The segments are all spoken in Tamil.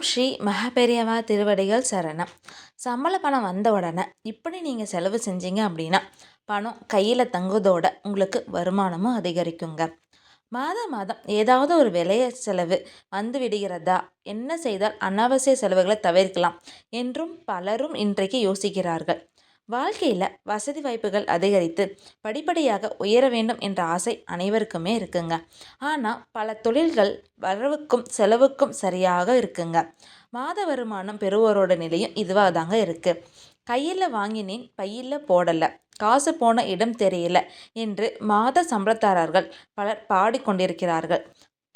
ஓம் ஸ்ரீ மகாபெரியவா திருவடிகள் சரணம். சம்பள பணம் வந்த உடனே இப்படி நீங்கள் செலவு செஞ்சீங்க அப்படின்னா பணம் கையில் தங்குவதோட உங்களுக்கு வருமானமும் அதிகரிக்குங்க. மாதம் மாதம் ஏதாவது ஒரு விலைய செலவு வந்து விடுகிறதா? என்ன செய்தால் அனாவசிய செலவுகளை தவிர்க்கலாம் என்றும் பலரும் இன்றைக்கு யோசிக்கிறார்கள். வாழ்க்கையில் வசதி வாய்ப்புகள் அதிகரித்து படிப்படியாக உயர வேண்டும் என்ற ஆசை அனைவருக்குமே இருக்குங்க. ஆனால் பல தொழில்கள் வரவுக்கும் செலவுக்கும் சரியாக இருக்குங்க. மாத வருமானம் பெறுவோரோட நிலையும் இதுவாக தாங்க இருக்குது கையில் வாங்கினேன் பையில் போடலை. காசு போன இடம் தெரியல என்று மாத சம்பளத்தாரர்கள் பலர் பாடிக்கொண்டிருக்கிறார்கள்.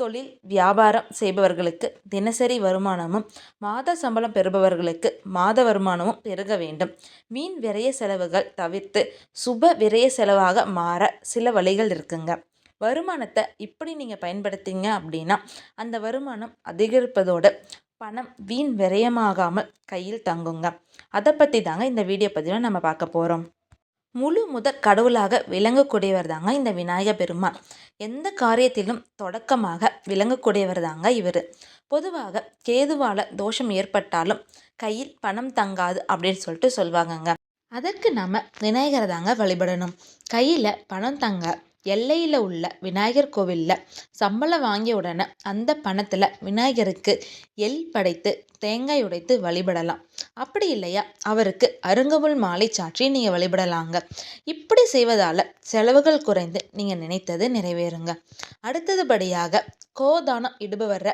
தொழில் வியாபாரம் செய்பவர்களுக்கு தினசரி வருமானமும் மாத சம்பளம் பெறுபவர்களுக்கு மாத வருமானமும் பெருக வேண்டும். வீண் விரைய செலவுகள் தவிர்த்து சுப விரைய செலவாக மாற சில வழிகள் இருக்குங்க. வருமானத்தை இப்படி நீங்கள் பயன்படுத்திங்க அப்படின்னா அந்த வருமானம் அதிகரிப்பதோடு பணம் வீண் விரயமாகாமல் கையில் தங்குங்க. அதை பற்றி தாங்க இந்த வீடியோ பதிவில் நம்ம பார்க்க போகிறோம் முழு முதற் கடவுளாக விளங்கக்கூடியவர் தாங்க இந்த விநாயக பெருமான் எந்த காரியத்திலும் தொடக்கமாக விளங்கக்கூடியவர் தாங்க இவர். பொதுவாக கேதுவால தோஷம் ஏற்பட்டாலும் கையில் பணம் தங்காது அப்படின்னு சொல்லிட்டு சொல்லுவாங்கங்க அதற்கு நாம் விநாயகரை தாங்க வழிபடணும். கையில் பணம் தங்க எல்லையில் உள்ள விநாயகர் கோவிலில் சம்பளம் வாங்கிய உடனே அந்த பணத்தில் விநாயகருக்கு எல் படைத்து தேங்காய் உடைத்து வழிபடலாம். அப்படி இல்லையா? அவருக்கு அருங்கமுள் மாலை சாற்றி நீங்கள் வழிபடலாங்க. இப்படி செய்வதால் செலவுகள் குறைந்து நீங்கள் நினைத்தது நிறைவேறுங்க. அடுத்ததுபடியாக கோதானம் இடுபவர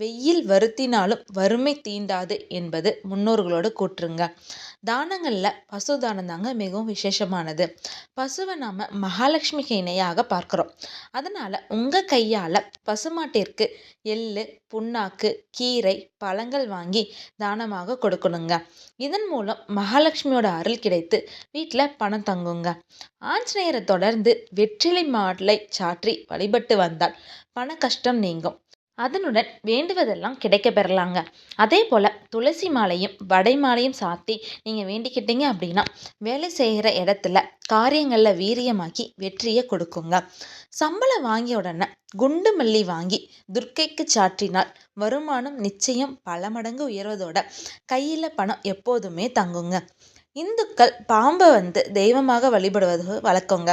வெயில் வருத்தினாலும் வறுமை தீண்டாது என்பது முன்னோர்களோட கூற்றுங்க. தானங்களில் பசு தானம் தாங்க மிகவும் விசேஷமானது. பசுவை நாம் மகாலட்சுமிக்கு இணையாக பார்க்குறோம். அதனால் உங்கள் கையால் பசுமாட்டிற்கு எள்ளு புண்ணாக்கு கீரை பழங்கள் வாங்கி தானமாக கொடுக்கணுங்க. இதன் மூலம் மகாலட்சுமியோட அருள் கிடைத்து வீட்டில் பணம் தங்குங்க. ஆஞ்சநேயரை தொடர்ந்து வெற்றிலை மாடலை சாற்றி வழிபட்டு வந்தால் பண கஷ்டம் நீங்கும். அதனுடன் வேண்டுவதெல்லாம் கிடைக்க பெறலாங்க. அதே போல் துளசி மாலையும் வடை மாலையும் சாத்தி நீங்கள் வேண்டிக்கிட்டீங்க அப்படின்னா வேலை செய்கிற இடத்துல காரியங்களில் வீரியமாக்கி வெற்றியை கொடுக்குங்க. சம்பளம் வாங்கிய உடனே குண்டு மல்லி வாங்கி துர்க்கைக்கு சாற்றினால் வருமானம் நிச்சயம் பல மடங்கு உயர்வதோட கையில் பணம் எப்போதுமே தங்குங்க. இந்துக்கள் பாம்பை வந்து தெய்வமாக வழிபடுவது வழக்கங்க.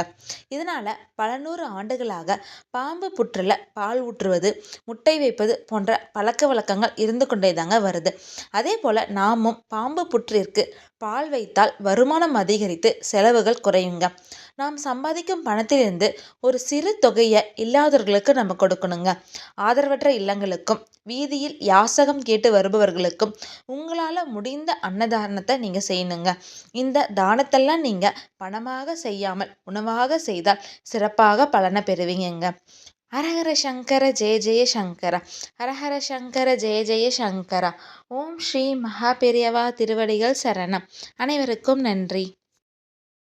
இதனால் பல நூறு ஆண்டுகளாக பாம்பு புற்றில் பால் ஊற்றுவது முட்டை வைப்பது போன்ற பழக்க வழக்கங்கள் இருந்து கொண்டே தாங்க வருது. அதே போல் நாமும் பாம்பு புற்றிற்கு பால் வைத்தால் வருமானம் அதிகரித்து செலவுகள் குறையுங்க. நாம் சம்பாதிக்கும் பணத்திலிருந்து ஒரு சிறு தொகையை இல்லாதவர்களுக்கு நம்ம கொடுக்கணுங்க. ஆதரவற்ற இல்லங்களுக்கும் வீதியில் யாசகம் கேட்டு வருபவர்களுக்கும் உங்களால் முடிந்த அன்னதானத்தை நீங்கள் செய்யணுங்க. இந்த தானத்தெல்லாம் நீங்கள் பணமாக செய்யாமல் உணவாக செய்தால் சிறப்பாக பலனை பெறுவீங்கங்க. ஹரஹர சங்கர ஜெய ஜெய சங்கர ஹரஹர சங்கர ஜெய ஜெய சங்கர ஓம் ஸ்ரீ மகா பெரியவா திருவடிகள் சரணம். அனைவருக்கும் நன்றி.